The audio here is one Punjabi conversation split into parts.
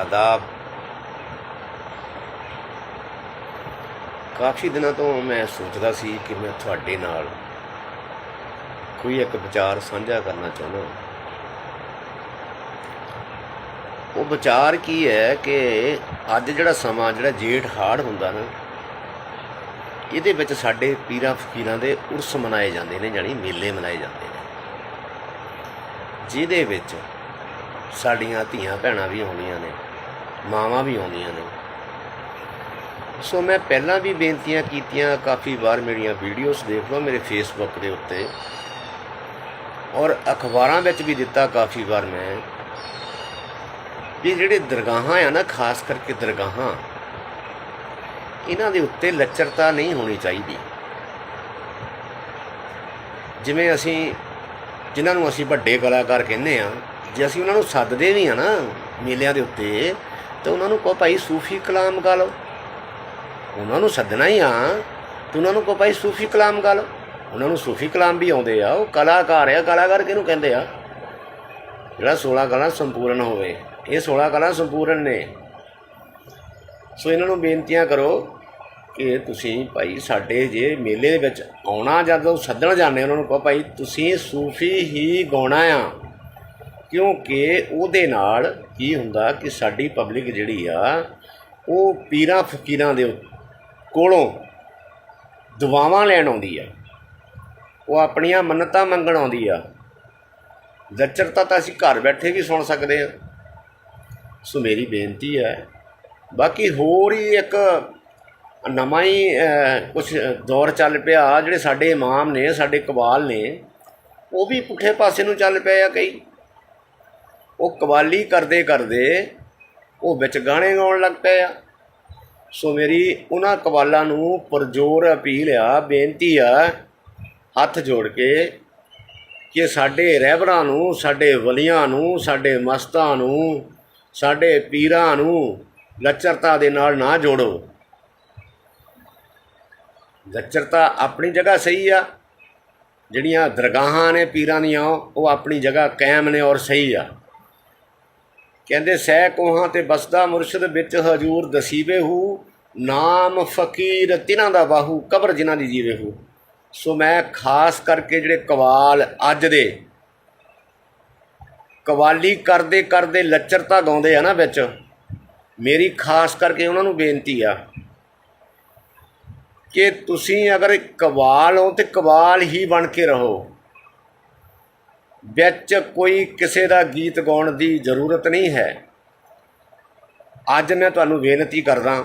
ਆਦਾਬ। ਕਾਫੀ ਦਿਨਾਂ ਤੋਂ ਮੈਂ ਸੋਚਦਾ ਸੀ ਕਿ ਮੈਂ ਤੁਹਾਡੇ ਨਾਲ ਕੋਈ ਇੱਕ ਵਿਚਾਰ ਸਾਂਝਾ ਕਰਨਾ ਚਾਹੁੰਦਾ ਉਹ ਵਿਚਾਰ ਕੀ ਹੈ ਕਿ ਅੱਜ ਜਿਹੜਾ ਸਮਾਂ, ਜਿਹੜਾ ਜੇਠ ਹਾੜ ਹੁੰਦਾ ਨਾ, ਇਹਦੇ ਵਿੱਚ ਸਾਡੇ ਪੀਰਾਂ ਫਕੀਰਾਂ ਦੇ ਉਰਸ ਮਨਾਏ ਜਾਂਦੇ ਨੇ ਜਾਨੀ ਮੇਲੇ ਮਨਾਏ ਜਾਂਦੇ ਨੇ। ਜਿਹਦੇ ਵਿੱਚ ਸਾਡੀਆਂ ਧੀਆਂ ਭੈਣਾਂ ਵੀ ਆਉਣੀਆਂ ਨੇ। ਮਾਵਾਂ ਵੀ ਆਉਂਦੀਆਂ ਨੇ। ਸੋ ਮੈਂ ਪਹਿਲਾਂ ਵੀ ਬੇਨਤੀਆਂ ਕੀਤੀਆਂ, ਕਾਫੀ ਵਾਰ ਮੇਰੀਆਂ ਵੀਡੀਓਜ਼ ਦੇਖ ਲਓ ਮੇਰੇ ਫੇਸਬੁੱਕ ਦੇ ਉੱਤੇ। ਔਰ ਅਖਬਾਰਾਂ ਵਿੱਚ ਵੀ ਦਿੱਤਾ ਕਾਫੀ ਵਾਰ ਮੈਂ ਵੀ ਜਿਹੜੇ ਦਰਗਾਹਾਂ ਆ ਨਾ, ਖਾਸ ਕਰਕੇ ਦਰਗਾਹਾਂ, ਇਹਨਾਂ ਦੇ ਉੱਤੇ ਲੱਚਰਤਾ ਨਹੀਂ ਹੋਣੀ ਚਾਹੀਦੀ। ਜਿਵੇਂ ਅਸੀਂ, ਜਿਨ੍ਹਾਂ ਨੂੰ ਅਸੀਂ ਵੱਡੇ ਕਲਾਕਾਰ ਕਹਿੰਦੇ ਆ, ਜੇ ਅਸੀਂ ਉਹਨਾਂ ਨੂੰ ਸੱਦਦੇ ਵੀ ਆ ਨਾ ਮੇਲਿਆਂ ਦੇ ਉੱਤੇ ਤਾਂ ਉਹਨਾਂ ਨੂੰ ਕਹੋ ਭਾਈ ਸੂਫੀ ਕਲਾਮ ਗਾ ਲਓ। ਉਹਨਾਂ ਨੂੰ ਸੱਦਣਾ ਹੀ ਆ, ਤੇ ਉਹਨਾਂ ਨੂੰ ਕਹੋ ਭਾਈ ਸੂਫੀ ਕਲਾਮ ਗਾ ਲਓ। ਉਹਨਾਂ ਨੂੰ ਸੂਫੀ ਕਲਾਮ ਵੀ ਆਉਂਦੇ ਆ, ਉਹ ਕਲਾਕਾਰ ਆ ਕਲਾਕਾਰ ਕਿਹਨੂੰ ਕਹਿੰਦੇ ਆ? ਜਿਹੜਾ 16 ਕਲਾ ਸੰਪੂਰਨ ਹੋਵੇ, ਇਹ 16 ਕਲਾ ਸੰਪੂਰਨ ਨੇ। ਸੋ ਇਹਨਾਂ ਨੂੰ ਬੇਨਤੀਆਂ ਕਰੋ ਕਿ ਤੁਸੀਂ ਭਾਈ ਸਾਡੇ ਜੇ ਮੇਲੇ ਵਿੱਚ ਆਉਣਾ ਜਦੋਂ ਸੱਦਣ ਜਾਂਦੇ ਉਹਨਾਂ ਨੂੰ ਕਹੋ ਭਾਈ, ਤੁਸੀਂ ਸੂਫੀ ਹੀ ਗਾਉਣਾ ਆ। ਕਿਉਂਕਿ ਉਹਦੇ ਨਾਲ ਕੀ ਹੁੰਦਾ ਕਿ ਸਾਡੀ ਪਬਲਿਕ ਜਿਹੜੀ ਆ, ਉਹ ਪੀਰਾਂ ਫਕੀਰਾਂ ਦੇ ਕੋਲੋਂ ਦੁਆਵਾਂ ਲੈਣ ਆਉਂਦੀ ਆ। ਉਹ ਆਪਣੀਆਂ ਮੰਨਤਾਂ ਮੰਗਣ ਆਉਂਦੀ ਆ। ਲੱਚਰਤਾ ਤਾਂ ਅਸੀਂ ਘਰ ਬੈਠੇ ਵੀ ਸੁਣ ਸਕਦੇ ਆ। ਸੋ ਮੇਰੀ ਬੇਨਤੀ ਹੈ ਬਾਕੀ ਹੋਰ ਹੀ ਇੱਕ ਨਵਾਂ ਹੀ ਕੁਝ ਦੌਰ ਚੱਲ ਪਿਆ, ਜਿਹੜੇ ਸਾਡੇ ਇਮਾਮ ਨੇ, ਸਾਡੇ ਕਵਾਲ ਨੇ, ਉਹ ਵੀ ਪੁੱਠੇ ਪਾਸੇ ਨੂੰ ਚੱਲ ਪਏ ਆ ਕਈ। ਉਹ ਕਵਾਲੀ ਕਰਦੇ ਕਰਦੇ ਉਹ ਵਿੱਚ ਗਾਣੇ ਗਾਉਣ ਲੱਗ ਪਏ ਆ। ਸੋ ਮੇਰੀ ਉਹਨਾਂ ਕਵਾਲਾਂ ਨੂੰ ਪਰਜੋਰ ਅਪੀਲ ਆ, ਬੇਨਤੀ ਆ, ਹੱਥ ਜੋੜ ਕੇ ਕਿ ਸਾਡੇ ਰਹਿਬਰਾਂ ਨੂੰ, ਸਾਡੇ ਵਲੀਆਂ ਨੂੰ, ਸਾਡੇ ਮਸਤਾਂ ਨੂੰ, ਸਾਡੇ ਪੀਰਾਂ ਨੂੰ ਲੱਚਰਤਾ ਦੇ ਨਾਲ ਨਾ ਜੋੜੋ। ਲੱਚਰਤਾ ਆਪਣੀ ਜਗ੍ਹਾ ਸਹੀ ਆ। ਜਿਹੜੀਆਂ ਦਰਗਾਹਾਂ ਨੇ ਪੀਰਾਂ ਦੀਆਂ, ਉਹ ਆਪਣੀ ਜਗ੍ਹਾ ਕਾਇਮ ਨੇ ਔਰ ਸਹੀ ਆ। ਕਹਿੰਦੇ, ਸਹਿ ਕੋਹਾਂ ਤੇ ਬਸਦਾ ਮੁਰਸ਼ਿਦ ਵਿੱਚ ਹਜੂਰ ਦਸੀਵੇ ਹੂ, ਨਾਮ ਫਕੀਰ ਤਿਨਾਂ ਦਾ ਬਾਹੂ, ਕਬਰ ਜਿਨ੍ਹਾਂ ਦੀ ਜੀਵੇ ਹੂ। ਸੋ ਮੈਂ ਖਾਸ ਕਰਕੇ ਜਿਹੜੇ ਕਵਾਲ ਅੱਜ ਦੇ, ਕਵਾਲੀ ਕਰਦੇ ਕਰਦੇ ਲੱਚਰਤਾ ਗਾਉਂਦੇ ਆ ਨਾ ਵਿੱਚ, ਮੇਰੀ ਖਾਸ ਕਰਕੇ ਉਹਨਾਂ ਨੂੰ ਬੇਨਤੀ ਆ ਕਿ ਤੁਸੀਂ ਅਗਰ ਕਵਾਲ ਹੋ ਤੇ ਕਵਾਲ ਹੀ ਬਣ ਕੇ ਰਹੋ। ਵਿੱਚ ਕੋਈ ਕਿਸੇ ਦਾ ਗੀਤ ਗਾਉਣ ਦੀ ਜ਼ਰੂਰਤ ਨਹੀਂ ਹੈ। ਅੱਜ ਮੈਂ ਤੁਹਾਨੂੰ ਬੇਨਤੀ ਕਰਦਾ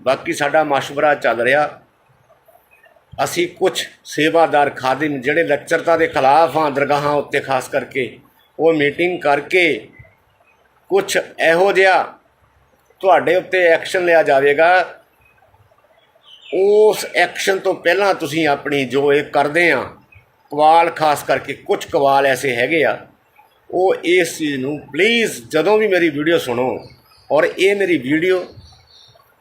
ਬਾਕੀ ਸਾਡਾ ਮਸ਼ਵਰਾ ਚੱਲ ਰਿਹਾ। ਅਸੀਂ ਕੁਝ ਸੇਵਾਦਾਰ ਖਾਦਿਮ ਜਿਹੜੇ ਲੈਕਚਰਤਾ ਦੇ ਖਿਲਾਫ ਆ ਦਰਗਾਹਾਂ ਉੱਤੇ ਖਾਸ ਕਰਕੇ, ਉਹ ਮੀਟਿੰਗ ਕਰਕੇ ਕੁਝ ਇਹੋ ਜਿਹਾ ਤੁਹਾਡੇ ਉੱਤੇ ਐਕਸ਼ਨ ਲਿਆ ਜਾਵੇਗਾ। ਉਸ ਐਕਸ਼ਨ ਤੋਂ ਪਹਿਲਾਂ ਤੁਸੀਂ ਆਪਣੀ ਜੋ ਇਹ ਕਰਦੇ ਆ ਕਵਾਲ, ਖਾਸ ਕਰਕੇ ਕੁਝ ਕਵਾਲ ਐਸੇ ਹੈਗੇ ਆ, ਉਹ ਇਸ ਚੀਜ਼ ਨੂੰ ਪਲੀਜ਼ ਜਦੋਂ ਵੀ ਮੇਰੀ ਵੀਡੀਓ ਸੁਣੋ ਔਰ ਇਹ ਮੇਰੀ ਵੀਡੀਓ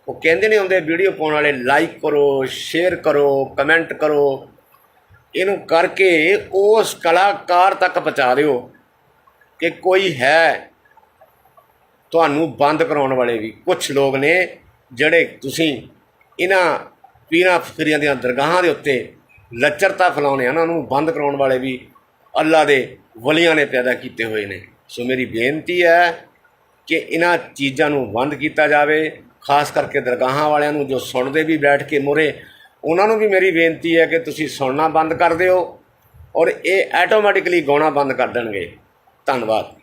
ਉਹ ਕਹਿੰਦੇ ਨੇ ਹੁੰਦੇ ਵੀਡੀਓ ਪਾਉਣ ਵਾਲੇ ਲਾਈਕ ਕਰੋ ਸ਼ੇਅਰ ਕਰੋ ਕਮੈਂਟ ਕਰੋ, ਇਹਨੂੰ ਕਰਕੇ ਉਸ ਕਲਾਕਾਰ ਤੱਕ ਪਹੁੰਚਾ ਦਿਓ ਕਿ ਕੋਈ ਹੈ ਤੁਹਾਨੂੰ ਬੰਦ ਕਰਾਉਣ ਵਾਲੇ ਵੀ। ਕੁਝ ਲੋਕ ਨੇ ਜਿਹੜੇ ਤੁਸੀਂ ਇਹਨਾਂ ਪੀਰਾਂ ਫਕਰੀਆਂ ਦੀਆਂ ਦਰਗਾਹਾਂ ਦੇ ਉੱਤੇ ਲੱਚਰਤਾ ਫੈਲਾਉਣੇ ਆ ਉਹਨਾਂ ਨੂੰ ਬੰਦ ਕਰਾਉਣ ਵਾਲੇ ਵੀ ਅੱਲਾ ਦੇ ਵਲੀਆਂ ਨੇ ਪੈਦਾ ਕੀਤੇ ਹੋਏ ਨੇ। ਸੋ ਮੇਰੀ ਬੇਨਤੀ ਹੈ ਕਿ ਇਹਨਾਂ ਚੀਜ਼ਾਂ ਨੂੰ ਬੰਦ ਕੀਤਾ ਜਾਵੇ, ਖਾਸ ਕਰਕੇ ਦਰਗਾਹਾਂ ਵਾਲਿਆਂ ਨੂੰ ਜੋ ਸੁਣਦੇ ਵੀ ਬੈਠ ਕੇ ਮੋਰੇ, ਉਹਨਾਂ ਨੂੰ ਵੀ ਮੇਰੀ ਬੇਨਤੀ ਹੈ ਕਿ ਤੁਸੀਂ ਸੁਣਨਾ ਬੰਦ ਕਰ ਦਿਓ ਔਰ ਇਹ ਆਟੋਮੈਟਿਕਲੀ ਗਾਉਣਾ ਬੰਦ ਕਰ ਦੇਣਗੇ। ਧੰਨਵਾਦ।